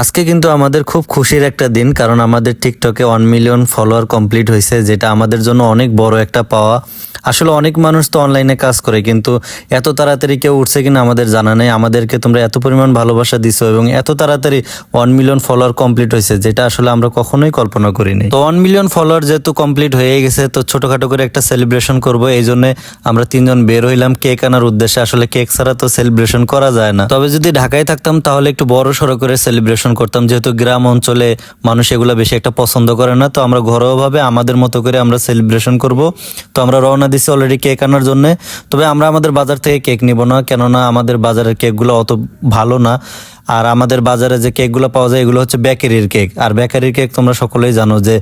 আজকে কিন্তু আমাদের খুব খুশির একটা দিন, কারণ আমাদের টিকটকে ওয়ান মিলিয়ন ফলোয়ার কমপ্লিট হয়েছে, যেটা আমাদের জন্য অনেক বড় একটা পাওয়া। আসলে অনেক মানুষ তো অনলাইনে কাজ করে, কিন্তু এত তাড়াতাড়ি কেউ উঠছে কিনা আমাদের জানা নেই। আমাদেরকে তোমরা এত পরিমাণ ভালোবাসা দিছো এবং এত তাড়াতাড়ি ওয়ান মিলিয়ন ফলোয়ার কমপ্লিট হয়েছে, যেটা আসলে আমরা কখনোই কল্পনা করিনি তো ওয়ান মিলিয়ন ফলোয়ার যেহেতু কমপ্লিট হয়ে গেছে, তো ছোটোখাটো করে একটা সেলিব্রেশন করব। এই জন্য আমরা তিনজন বের হইলাম। কেক আনার উদ্দেশ্যে আসলে কেক ছাড়া তো সেলিব্রেশন করা যায় না। তবে যদি ঢাকায় থাকতাম, তাহলে একটু বড় সড়ো করে সেলিব্রেশন করতাম। যেহেতু গ্রাম অঞ্চলে মানুষ এগুলো বেশি একটা পছন্দ করে না, তো আমরা ঘরোয়াভাবে আমাদের মতো করে আমরা সেলিব্রেশন করব। তো আমরা রওনা দিছি অলরেডি কেক আনার জন্য। তবে আমরা আমাদের বাজার থেকে কেক নিব না, কেননা আমাদের বাজারের কেকগুলো অত ভালো না। আর আমাদের বাজারে যে কেকগুলো পাওয়া যায়, এগুলো হচ্ছে বেকারির কেক। আর বেকারির কেক তোমরা সকলেই জানো যে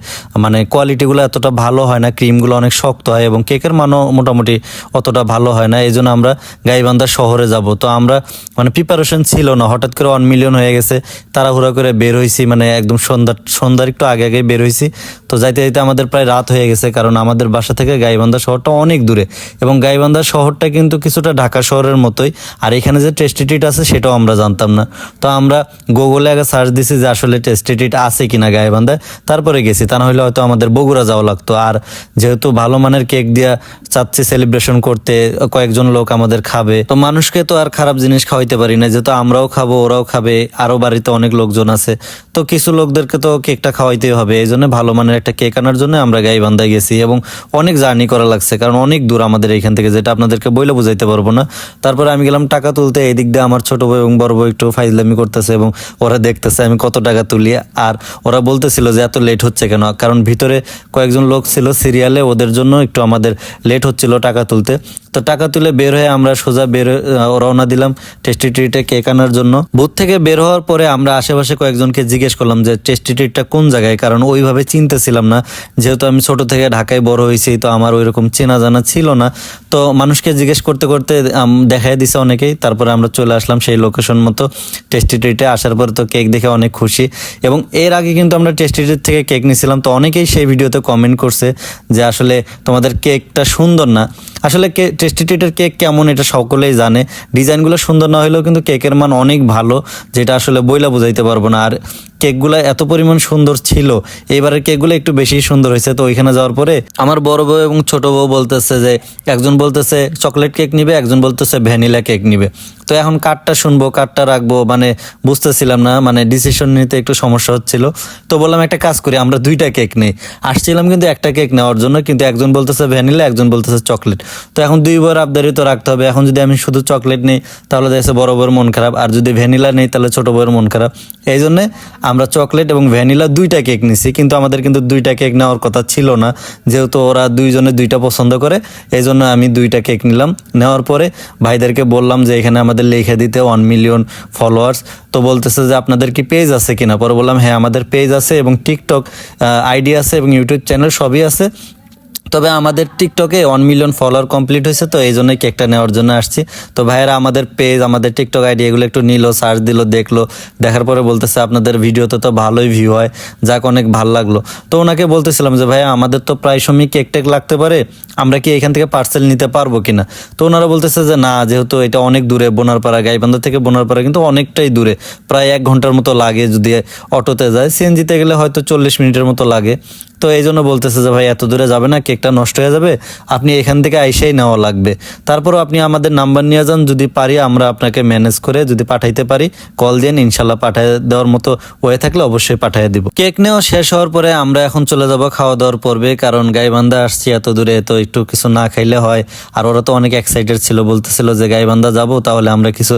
মানে কোয়ালিটিগুলো এতটা ভালো হয় না, ক্রিমগুলো অনেক শক্ত হয় এবং কেকের মানও মোটামুটি অতটা ভালো হয় না। এই জন্য আমরা গাইবান্ধা শহরে যাব। তো আমরা মানে প্রিপারেশন ছিল না। হঠাৎ করে ওয়ান মিলিয়ন হয়ে গেছে। তাড়াহুড়া করে বের হয়েছি মানে একদম সন্ধ্যা, সন্ধ্যার একটু আগে আগে বের হয়েছি তো যাইতে যাইতে আমাদের প্রায় রাত হয়ে গেছে, কারণ আমাদের বাসা থেকে গাইবান্ধা শহরটা অনেক দূরে। এবং গাইবান্ধা শহরটা কিন্তু কিছুটা ঢাকা শহরের মতোই। আর এখানে যে টেস্টিটিট আছে, সেটাও আমরা জানতাম না। তো আমরা গুগলে আগে সার্চ দিছি যে আসলে টেস্টিটিট আছে কিনা গাইবান্ধায় তারপরে গেছি। তা না হয়তো আমাদের বগুড়া যাওয়া লাগতো। আর যেহেতু ভালো মানের কেক দিয়া চাচ্ছি সেলিব্রেশন করতে, কয়েকজন লোক আমাদের খাবে। তো মানুষকে তো আর খারাপ জিনিস খাওয়াইতে পারি না। যেহেতু আমরাও খাব, ওরাও খাবে, আরও বাড়িতে অনেক লোকজন আছে। তো কিছু লোকদেরকে তো কেকটা খাওয়াইতেই হবে। এই জন্য ভালো মানের একটা কেক আনার জন্য আমরা গাইবান্ধায় গেছি এবং অনেক জার্নি করা লাগছে। কারণ অনেক দূর আমাদের এখান থেকে, যেটা আপনাদেরকে বইলে বুঝাইতে পারব না। তারপরে আমি গেলাম টাকা তুলতে এই দিক দিয়ে আমার ছোট বউ এবং বড় বউ একটু ফাইজলামি করতেছে এবং ওরা দেখতেছে আমি কত টাকা তুলি, আর ওরা বলতেছিল যে এত লেট হচ্ছে কেন? কারণ ভিতরে কয়েকজন লোক ছিল সিরিয়ালে ওদের জন্য একটু আমাদের লেট হচ্ছিল টাকা তুলতে। তো টাকা তুলে বের হয়ে আমরা সোজা বের রওনা দিলাম টেস্টি ট্রিটে কেক আনার জন্য। বুথ থেকে বের হওয়ার পরে আমরা আশেপাশে কয়েকজনকে জিজ্ঞেস করলাম যে টেস্টি ট্রিটটা কোন জায়গায়? কারণ ওইভাবে চিনতেছিলাম না। যেহেতু আমি ছোট থেকে ঢাকায় বড় হয়েছি, তো আমার ওই রকম চেনা জানা ছিল না। তো মানুষকে জিজ্ঞেস করতে করতে দেখাই দিছে অনেকেই। তারপরে আমরা চলে আসলাম সেই লোকেশন মতো টেস্টি ট্রিটে আসার পরে তো কেক দেখে অনেক খুশি। এবং এর আগে কিন্তু আমরা টেস্টি ট্রিট থেকে কেক নিয়েছিলাম তো অনেকেই সেই ভিডিওতে কমেন্ট করছে যে আসলে তোমাদের কেকটা সুন্দর না। আসলে টেস্টি ট্রিটের কেক কেমন এটা সকলেই জানে। ডিজাইনগুলো সুন্দর না হলেও কিন্তু কেকের মান অনেক ভালো, যেটা আসলে বইলা বোঝাইতে পারব না। আর কেকগুলো এত পরিমাণ সুন্দর ছিল। এবারের কেকগুলো একটু বেশি সুন্দর হয়েছে। তো ওইখানে যাওয়ার পরে আমার বড় বউ এবং ছোট বউ বলতেছে যে, একজন বলতেছে চকলেট কেক নিবে, একজন বলতেছে ভ্যানিলা কেক নিবে। তো এখন কাঠটা শুনব কাঠটা রাখব মানে বুঝতেছিলাম না মানে ডিসিশন নিতে একটু সমস্যা হচ্ছিল। তো বললাম, একটা কাজ করি, আমরা দুইটা কেক নেই। আসছিলাম কিন্তু একটা কেক নেওয়ার জন্য, কিন্তু একজন বলতেছে ভ্যানিলা, একজন বলতেছে চকলেট। তো এখন দুই বার আবদারি তো রাখতে হবে। এখন যদি আমি শুধু চকলেট নেই, তাহলে দেখছে বড় বড় মন খারাপ। আর যদি ভ্যানিলা নেই, তাহলে ছোট বড় মন খারাপ। এই জন্যে আমরা চকলেট এবং ভ্যানিলা দুইটা কেক নিছি, কিন্তু আমাদের কিন্তু দুইটা কেক নেওয়ার কথা ছিল না। যেহেতু ওরা দুইজনে দুইটা পছন্দ করে এই জন্য আমি দুইটা কেক নিলাম। নেওয়ার পরে ভাইদেরকে বললাম যে, এখানে আমাদের লিখে দিতে ওয়ান মিলিয়ন ফলোয়ার্স তো বলতেছে যে, আপনাদের কি পেজ আছে কিনা? পরে বললাম হ্যাঁ আমাদের পেজ আছে এবং টিকটক আইডি আছে এবং ইউটিউব চ্যানেল সবই আছে। তবে আমাদের টিকটকে ওয়ান মিলিয়ন ফলোয়ার কমপ্লিট হয়েছে তো এই জন্যই কেকটা নেওয়ার জন্য আসছি। তো ভাইয়েরা, আমাদের পেজ আমাদের টিকটক আইডি এগুলো একটু নিল সার্চ দিল, দেখল, দেখার পরে বলতেছে আপনাদের ভিডিওতে তো ভালোই ভিউ হয়, যাক অনেক ভালো লাগল। তো ওনাকে বলতেছিলাম যে, ভাইয়া, আমাদের তো প্রায় সময় কেক টেক লাগতে পারে, আমরা কি এখান থেকে পার্সেল নিতে পারব কিনা? তো ওনারা বলতেছে যে, না, যেহেতু এটা অনেক দূরে, বোনারপাড়া, গাইবান্ধা থেকে বোনারপাড়া কিন্তু অনেকটাই দূরে, প্রায় এক ঘণ্টার মতো লাগে যদি অটোতে যায়। সিএনজিতে গেলে হয়তো চল্লিশ মিনিটের মতো লাগে। তো এই জন্য বলতেছে যে, ভাই, এত দূরে যাবে না, কেকটা নষ্ট হয়ে যাবে। আপনি এখান থেকে আইসেই নেওয়া লাগবে। তারপরও আপনি আমাদের নাম্বার নিয়ে যান। যদি পারি, আমরা আপনাকে ম্যানেজ করে যদি পাঠাইতে পারি, কল দিন ইনশাল্লাহ পাঠিয়ে দেওয়ার মতো হয়ে থাকলে অবশ্যই পাঠিয়ে দিব। কেক নেওয়া শেষ হওয়ার পরে আমরা এখন চলে যাব খাওয়া দাওয়ার পর্বে, কারণ গাইবান্ধা আসছি এত দূরে, তো একটু কিছু না খাইলে হয়। আর ওরা তো অনেক এক্সাইটেড ছিল, বলতেছিল যে, গাইবান্ধা যাব, তাহলে আমরা কিছু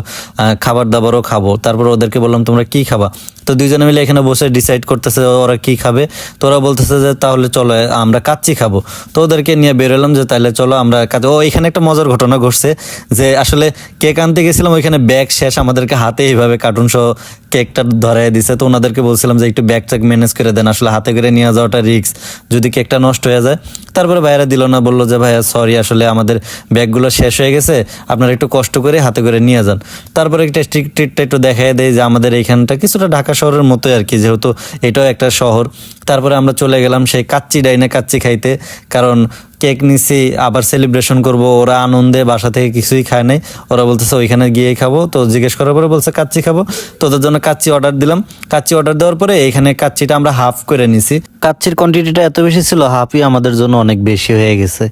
খাবার দাবারও খাব। তারপর ওদেরকে বললাম, তোমরা কি খাবা? তো দুইজনে মিলে এখানে বসে ডিসাইড করতেছে ওরা কি খাবে। তো ওরা বলতেছে যে, তাহলে চলো, আমরা কাচ্চি খাব। তো ওদেরকে নিয়ে বেরোলাম যে, তাহলে চলো, আমরা কাচ্চি ও, এখানে একটা মজার ঘটনা ঘটছে যে, আসলে কেক আনতে গেছিলাম, ওইখানে ব্যাগ শেষ, আমাদেরকে হাতে এইভাবে কার্টুন সহ কেকটা ধরাই দিছে। তো ওনাদেরকে বলছিলাম যে, একটু ব্যাগ ট্যাগ ম্যানেজ করে দেন, আসলে হাতে করে নিয়ে যাওয়াটা রিক্স যদি কেকটা নষ্ট হয়ে যায়। তারপরে ভাইয়ারা দিল না, বলল যে, ভাইয়া সরি আসলে আমাদের ব্যাগগুলো শেষ হয়ে গেছে, আপনারা একটু কষ্ট করে হাতে করে নিয়ে যান। তারপরে একটা স্ট্রিক ট্রিটটা একটু দেখাই দেয় যে, আমাদের এইখানটা কিছুটা ঢাকা শহরের মতোই আর কি, যেহেতু এটাও একটা শহর। তারপরে আমরা চলে গেলাম সেই কাচ্চি ডাইনে কাচ্চি খাইতে, কারণ কেক নিছি, আবার সেলিব্রেশন করব, ওরা আনন্দে বাসা থেকে কিছুই খায় নাই। ওরা বলতেছে, ওইখানে গিয়ে খাব। তো জিজ্ঞেস করার পরে বলছে, কাচ্চি খাব? তো ওদের জন্য কাচ্চি অর্ডার দিলাম। কাচ্চি অর্ডার দেওয়ার পরে এখানে কাচ্চিটা আমরা হাফ করে নিছি। কাচ্চির কোয়ান্টিটিটা এত বেশি ছিল হাফই আমাদের জন্য অনেক বেশি হয়ে গেছে।